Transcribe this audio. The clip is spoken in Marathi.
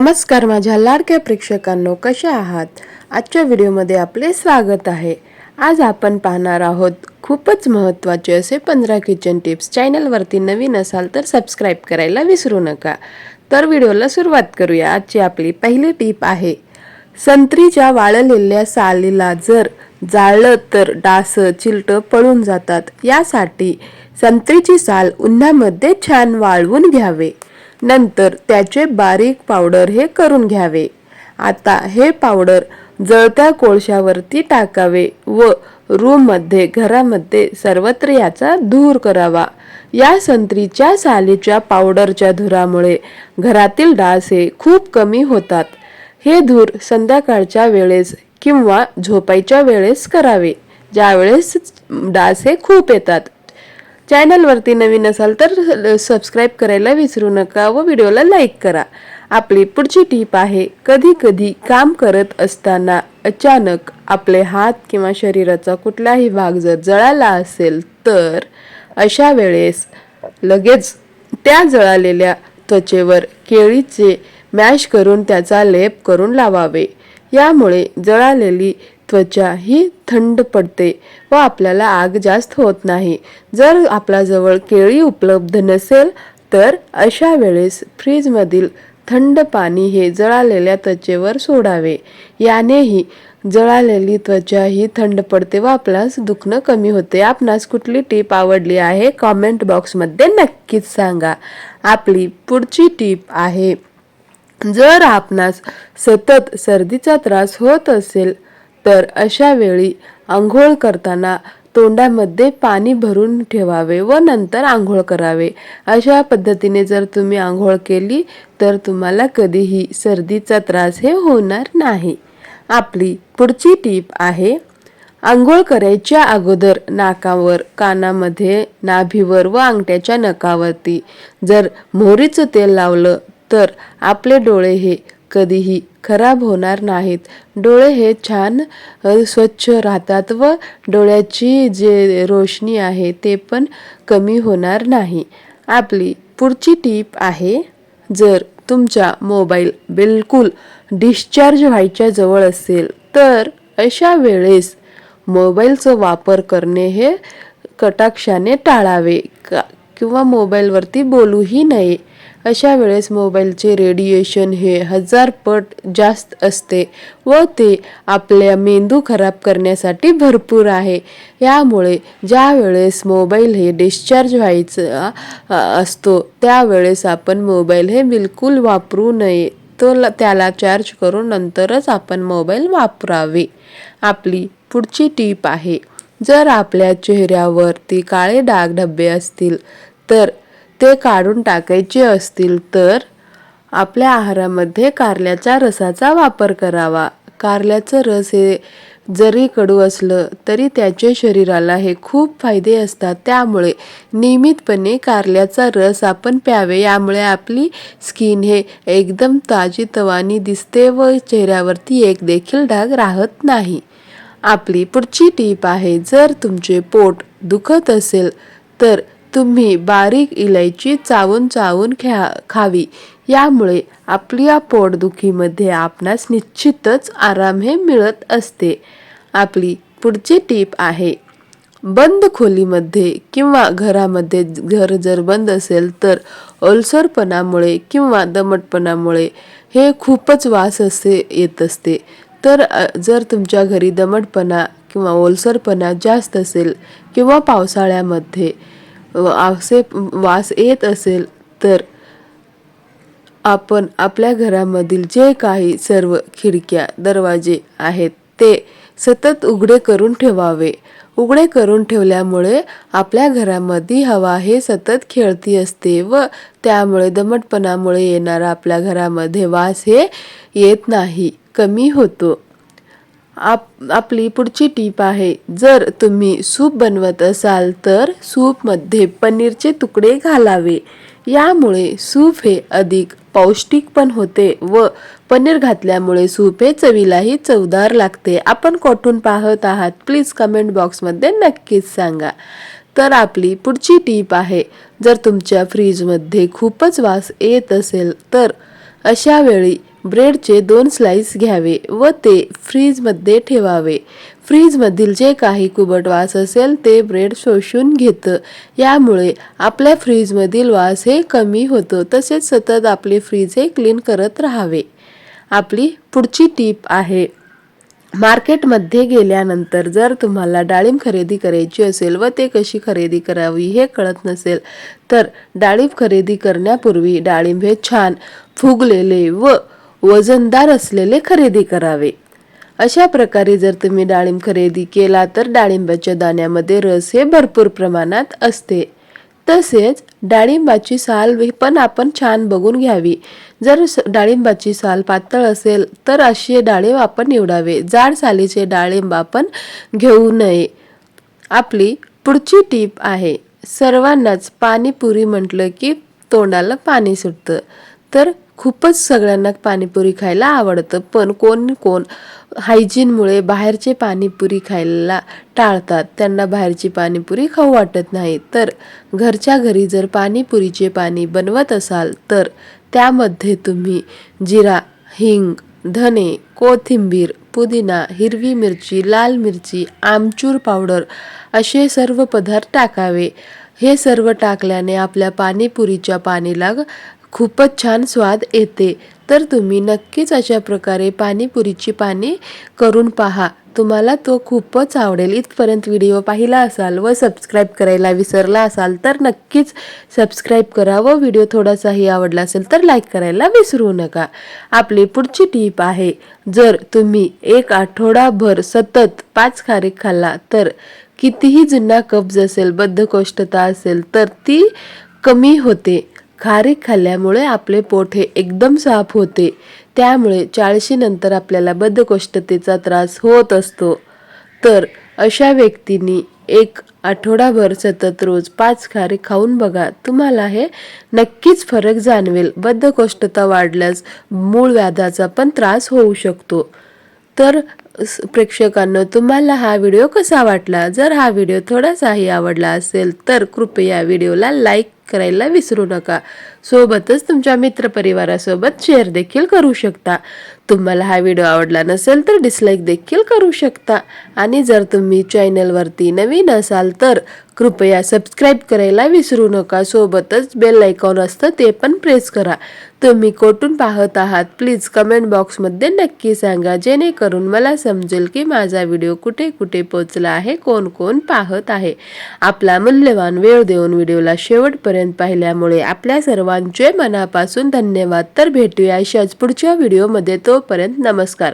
नमस्कार माझ्या लाडक्या प्रेक्षकांनो कशा आहात? आजच्या व्हिडिओमध्ये आपले स्वागत आहे. आज आपण पाहणार आहोत खूपच महत्त्वाचे असे पंधरा किचन टिप्स चॅनलवरती नवीन असाल तर सबस्क्राईब करायला विसरू नका. तर व्हिडिओला सुरुवात करूया. आजची आपली पहिली टीप आहे संत्रीच्या वाळलेल्या सालीला जर जाळलं तर डास चिलटं पळून जातात. यासाठी संत्रीची साल उन्हामध्ये छान वाळवून घ्यावे. नंतर त्याचे बारीक पावडर हे करून घ्यावे. आता हे पावडर जळत्या कोळशावरती टाकावे व रूममध्ये घरामध्ये सर्वत्र याचा धूर करावा. या संत्रीच्या सालीच्या पावडरच्या धुरामुळे घरातील डास हे खूप कमी होतात. हे धूर संध्याकाळच्या वेळेस किंवा झोपायच्या वेळेस करावे ज्यावेळेस डास हे खूप येतात. चॅनलवरती नवीन असाल तर सबस्क्राईब करायला विसरू नका व व्हिडिओला लाईक करा. आपली पुढची टीप आहे कधी कधी काम करत असताना अचानक आपले हात किंवा शरीराचा कुठलाही भाग जर जळाला असेल तर अशा वेळेस लगेच त्या जळालेल्या त्वचेवर केळीचे मॅश करून त्याचा लेप करून लावावे. यामुळे जळालेली त्वचा ही थंड पडते व आपल्याला आग जास्त होत नाही. जर आपल्याजवळ केळी उपलब्ध नसेल तर अशा वेळेस फ्रीजमधील थंड पाणी हे जळालेल्या त्वचेवर सोडावे. यानेही जळालेली त्वचा ही थंड पडते व आपणास दुखणं कमी होते. आपणास कुठली टीप आवडली आहे? कॉमेंट बॉक्समध्ये नक्कीच सांगा. आपली पुढची टीप आहे जर आपणास सतत सर्दीचा त्रास होत असेल तर अशा वेळी आंघोळ करताना तोंडामध्ये पाणी भरून ठेवावे व नंतर आंघोळ करावे. अशा पद्धतीने जर तुम्ही आंघोळ केली तर तुम्हाला कधीही सर्दीचा त्रास हे होणार नाही. आपली पुढची टीप आहे आंघोळ करायच्या अगोदर नाकावर कानामध्ये नाभीवर व अंगठ्याच्या नकावरती. जर मोहरीचं तेल लावलं तर आपले डोळे हे कधीही खराब होणार नाहीत. डोळे हे छान स्वच्छ राहतात व डोळ्याची जे रोशनी आहे ते पण कमी होणार नाही. आपली पुढची टीप आहे जर तुमचा मोबाईल बिलकुल डिस्चार्ज व्हायच्या जवळ असेल तर अशा वेळेस मोबाईलचा वापर करणे हे कटाक्षाने टाळावे. का किंवा मोबाईलवरती बोलूही नये. अशा वेळेस मोबाईलचे रेडिएशन हे हजार पट जास्त असते व ते आपल्या मेंदू खराब करण्यासाठी भरपूर आहे. यामुळे ज्या वेळेस मोबाईल हे डिस्चार्ज व्हायचं असतो त्यावेळेस आपण मोबाईल हे बिलकुल वापरू नये. तो ल- त्याला चार्ज करून नंतरच आपण मोबाईल वापरावे. आपली पुढची टीप आहे जर आपल्या चेहऱ्यावरती काळे डाग धब्बे असतील तर ते काढून टाकायचे असतील तर आपल्या आहारामध्ये कारल्याच्या रसाचा वापर करावा. कारल्याचं रस हे जरी कडू असलं तरी त्याचे शरीराला हे खूप फायदे असतात. त्यामुळे नियमितपणे कारल्याचा रस आपण प्यावे. यामुळे आपली स्किन हे एकदम ताजी तवानी दिसते व चेहऱ्यावरती एक देखील डाग राहत नाही. आपली पुढची टीप आहे जर तुमचे पोट दुखत असेल तर तुम्ही बारीक इलायची चावून चावून ख्या खावी. यामुळे आपल्या पोटदुखीमध्ये आपणास निश्चितच आराम हे मिळत असते. आपली पुढची टीप आहे बंद खोलीमध्ये किंवा घरामध्ये घर जर बंद असेल तर ओलसरपणामुळे किंवा दमटपणामुळे हे खूपच वास असे येत असते. तर जर तुमच्या घरी दमटपणा किंवा ओलसरपणा जास्त असेल किंवा पावसाळ्यामध्ये अ, असे वास येत असेल तर आपण आपल्या घरामधील जे काही सर्व खिडक्या दरवाजे आहेत ते सतत उघडे करून ठेवावे. उघडे करून ठेवल्यामुळे आपल्या घरामध्ये हवा हे सतत खेळती असते व त्यामुळे दमटपणामुळे येणारा आपल्या घरामध्ये वास हे येत नाही कमी होतो. आप आपली पुढची टीप आहे जर तुम्ही सूप बनवत असाल तर सूपमध्ये पनीरचे तुकडे घालावे. यामुळे सूप हे अधिक पौष्टिक पण होते व पनीर घातल्यामुळे सूप हे चवीलाही चवदार लागते. आपण कोठून पाहत आहात? प्लीज कमेंट बॉक्समध्ये नक्कीच सांगा. तर आपली पुढची टीप आहे जर तुमच्या फ्रीजमध्ये खूपच वास येत असेल तर अशा वेळी ब्रेडचे दोन स्लाइस घ्यावे व ते फ्रीजमध्ये ठेवावे. फ्रीजमधील जे काही कुबट वास असेल ते ब्रेड शोषून घेतं. यामुळे आपल्या फ्रीजमधील वास हे कमी होतो तसेच सतत आपले फ्रीज हे क्लीन करत राहावे. आपली पुढची टीप आहे. मार्केटमध्ये गेल्यानंतर जर तुम्हाला डाळिंब खरेदी करायची असेल व ते कशी खरेदी करावी हे कळत नसेल तर डाळिंब खरेदी करण्यापूर्वी डाळिंब हे छान फुगलेले व वजनदार असलेले खरेदी करावे. अशा प्रकारे जर तुम्ही डाळिंब खरेदी केला तर डाळिंबाच्या दाण्यामध्ये रस हे भरपूर प्रमाणात असते. तसेच डाळिंबाची साल पण आपण छान बघून घ्यावी. जर स- डाळिंबाची साल पातळ असेल तर असे डाळिंब आपण निवडावे. जाड सालीचे डाळिंब आपण घेऊ नये. आपली पुढची टीप आहे. सर्वांनाच पाणीपुरी म्हटलं की तोंडाला पाणी सुटतं. तर खूपच सगळ्यांना पाणीपुरी खायला आवडतं पण कोण कोण हायजीनमुळे बाहेरचे पाणीपुरी खायला टाळतात. त्यांना बाहेरची पाणीपुरी खाऊ वाटत नाही. तर घरच्या घरी जर पाणीपुरीचे पाणी बनवत असाल तर त्यामध्ये तुम्ही जिरा हिंग धने कोथिंबीर पुदिना हिरवी मिरची लाल मिरची आमचूर पावडर असे सर्व पदार्थ टाकावे. हे सर्व टाकल्याने आपल्या पाणीपुरीच्या पाणीला खूपच छान स्वाद येते. तर तुम्ही नक्कीच अशा प्रकारे पाणीपुरीची पाने करून पहा. तुम्हाला तो खूपच आवडेल. इथपर्यंत व्हिडिओ पाहिला असाल व सबस्क्राईब करायला विसरला असाल तर नक्कीच सबस्क्राईब करा व व्हिडिओ थोडासाही आवडला असेल तर लाईक करायला विसरू नका. आपली पुढची टीप आहे जर तुम्ही एक आठवडाभर सतत पाच खारीक खाल्ला तर कितीही जुना कब्ज असेल बद्धकोष्ठता असेल तर ती कमी होते. खारीक खाल्ल्यामुळे आपले पोट हे एकदम साफ होते. त्यामुळे चाळशीनंतर आपल्याला बद्धकोष्ठतेचा त्रास होत असतो. तर अशा व्यक्तींनी एक आठवडाभर सतत रोज पाच खारीक खाऊन बघा. तुम्हाला हे नक्कीच फरक जाणवेल. बद्धकोष्ठता वाढल्यास मूळ व्याधाचा पण त्रास होऊ शकतो. तर प्रेक्षकांनो तुम्हाला हा व्हिडिओ कसा वाटला? जर हा व्हिडिओ थोडासाही आवडला असेल तर कृपया व्हिडिओला लाईक करायला विसरू नका. सोबतच तुमच्या मित्रपरिवारासोबत शेअर देखील करू शकता. तुम्हाला हा व्हिडिओ आवडला नसेल तर डिसलाईक देखील करू शकता. आणि जर तुम्ही चॅनलवरती नवीन असाल तर कृपया सबस्क्राईब करायला विसरू नका. सोबतच बेल आयकॉन असतं ते पण प्रेस करा. तुम्ही कोठून पाहत आहात? प्लीज कमेंट बॉक्समध्ये नक्की सांगा. जेणेकरून मला समजेल की माझा व्हिडिओ कुठे कुठे पोचला आहे कोण कोण पाहत आहे. आपला मूल्यवान वेळ देऊन व्हिडिओला शेवटपर्यंत पाहिल्यामुळे आपल्या सर्वांचे मनापासून धन्यवाद. तर भेटूया अशाच पुढच्या व्हिडिओमध्ये तोपर्यंत नमस्कार.